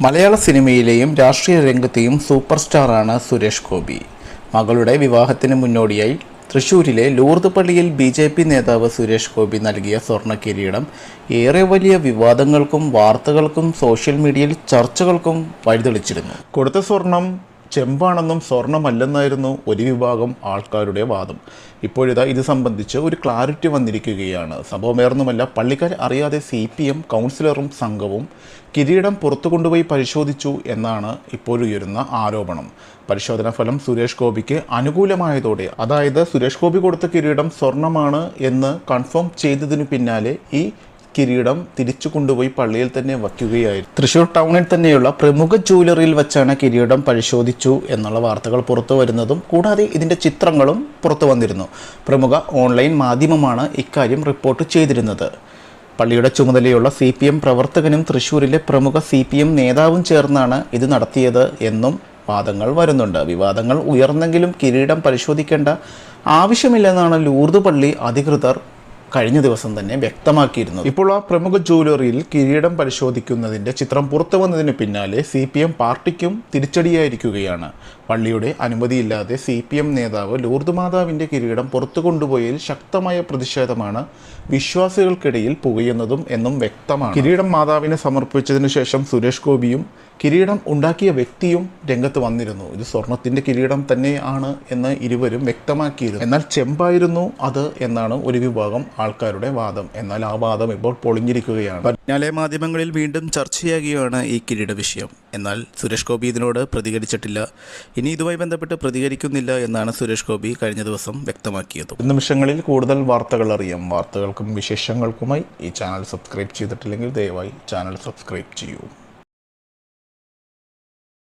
മലയാള സിനിമയിലെയും രാഷ്ട്രീയ രംഗത്തെയും സൂപ്പർ സ്റ്റാറാണ് സുരേഷ് ഗോപി. മകളുടെ വിവാഹത്തിന് മുന്നോടിയായി തൃശൂരിലെ ലൂർദ് പള്ളിയിൽ ബി ജെ പി നേതാവ് സുരേഷ് ഗോപി നൽകിയ സ്വർണ കിരീടം ഏറെ വലിയ വിവാദങ്ങൾക്കും വാർത്തകൾക്കും സോഷ്യൽ മീഡിയയിൽ ചർച്ചകൾക്കും വഴിതെളിച്ചിരുന്നു. കൊടുത്ത സ്വർണം ചെമ്പാണെന്നും സ്വർണമല്ലെന്നായിരുന്നു ഒരു വിഭാഗം ആൾക്കാരുടെ വാദം. ഇപ്പോഴിതാ ഇത് സംബന്ധിച്ച് ഒരു ക്ലാരിറ്റി വന്നിരിക്കുകയാണ്. സംഭവം വേറൊന്നുമല്ല പള്ളിക്കാർ അറിയാതെ സി പി എം കൗൺസിലറും സംഘവും കിരീടം പുറത്തു കൊണ്ടുപോയി പരിശോധിച്ചു എന്നാണ് ഇപ്പോഴുയരുന്ന ആരോപണം. പരിശോധനാ ഫലം സുരേഷ് ഗോപിക്ക് അനുകൂലമായതോടെ അതായത് സുരേഷ് ഗോപി കൊടുത്ത കിരീടം സ്വർണമാണ് എന്ന് കൺഫേം ചെയ്തതിനു പിന്നാലെ ഈ കിരീടം തിരിച്ചു കൊണ്ടുപോയി പള്ളിയിൽ തന്നെ വയ്ക്കുകയായിരുന്നു. തൃശൂർ ടൗണിൽ തന്നെയുള്ള പ്രമുഖ ജ്വല്ലറിയിൽ വെച്ചാണ് കിരീടം പരിശോധിച്ചു എന്നുള്ള വാർത്തകൾ പുറത്തു വരുന്നതും കൂടാതെ ഇതിന്റെ ചിത്രങ്ങളും പുറത്തു വന്നിരുന്നു. പ്രമുഖ ഓൺലൈൻ മാധ്യമമാണ് ഇക്കാര്യം റിപ്പോർട്ട് ചെയ്തിരുന്നത്. പള്ളിയുടെ ചുമതലയുള്ള സി പി എം പ്രവർത്തകനും തൃശൂരിലെ പ്രമുഖ സി പി എം നേതാവും ചേർന്നാണ് ഇത് നടത്തിയത് എന്നും വാദങ്ങൾ വരുന്നുണ്ട്. വിവാദങ്ങൾ ഉയർന്നെങ്കിലും കിരീടം പരിശോധിക്കേണ്ട ആവശ്യമില്ലെന്നാണ് ലൂർദ് പള്ളി അധികൃതർ കഴിഞ്ഞ ദിവസം തന്നെ വ്യക്തമാക്കിയിരുന്നു. ഇപ്പോൾ ആ പ്രമുഖ ജ്വല്ലറിയിൽ കിരീടം പരിശോധിക്കുന്നതിന്റെ ചിത്രം പുറത്തു വന്നതിന് പിന്നാലെ സി പി എം പാർട്ടിക്കും തിരിച്ചടിയായിരിക്കുകയാണ്. പള്ളിയുടെ അനുമതിയില്ലാതെ സി പി എം നേതാവ് ലൂർദ് മാതാവിന്റെ കിരീടം പുറത്തു കൊണ്ടുപോയതിൽ ശക്തമായ പ്രതിഷേധമാണ് വിശ്വാസികൾക്കിടയിൽ പുകയുന്നതും എന്നും വ്യക്തമാണ്. കിരീടം മാതാവിനെ സമർപ്പിച്ചതിനു ശേഷം സുരേഷ് ഗോപിയും കിരീടം ഉണ്ടാക്കിയ വ്യക്തിയും രംഗത്ത് വന്നിരുന്നു. ഇത് സ്വർണത്തിന്റെ കിരീടം തന്നെയാണ് എന്ന് ഇരുവരും വ്യക്തമാക്കിയിരുന്നു. എന്നാൽ ചെമ്പായിരുന്നു അത് എന്നാണ് ഒരു വിഭാഗം ആൾക്കാരുടെ വാദം. എന്നാൽ ആ വാദം ഇപ്പോൾ പൊളിഞ്ഞിരിക്കുകയാണ്. പിന്നാലെ മാധ്യമങ്ങളിൽ വീണ്ടും ചർച്ചയാകുകയാണ് ഈ കിരീട വിഷയം. എന്നാൽ സുരേഷ് ഗോപി ഇതിനോട് പ്രതികരിച്ചിട്ടില്ല. ഇനി ഇതുമായി ബന്ധപ്പെട്ട് പ്രതികരിക്കുന്നില്ല എന്നാണ് സുരേഷ് ഗോപി കഴിഞ്ഞ ദിവസം വ്യക്തമാക്കിയത്. നിമിഷങ്ങളിൽ കൂടുതൽ വാർത്തകൾ അറിയാം. വാർത്തകൾക്കും വിശേഷങ്ങൾക്കുമായി ഈ ചാനൽ സബ്സ്ക്രൈബ് ചെയ്തിട്ടില്ലെങ്കിൽ ദയവായി ചാനൽ സബ്സ്ക്രൈബ് ചെയ്യൂ.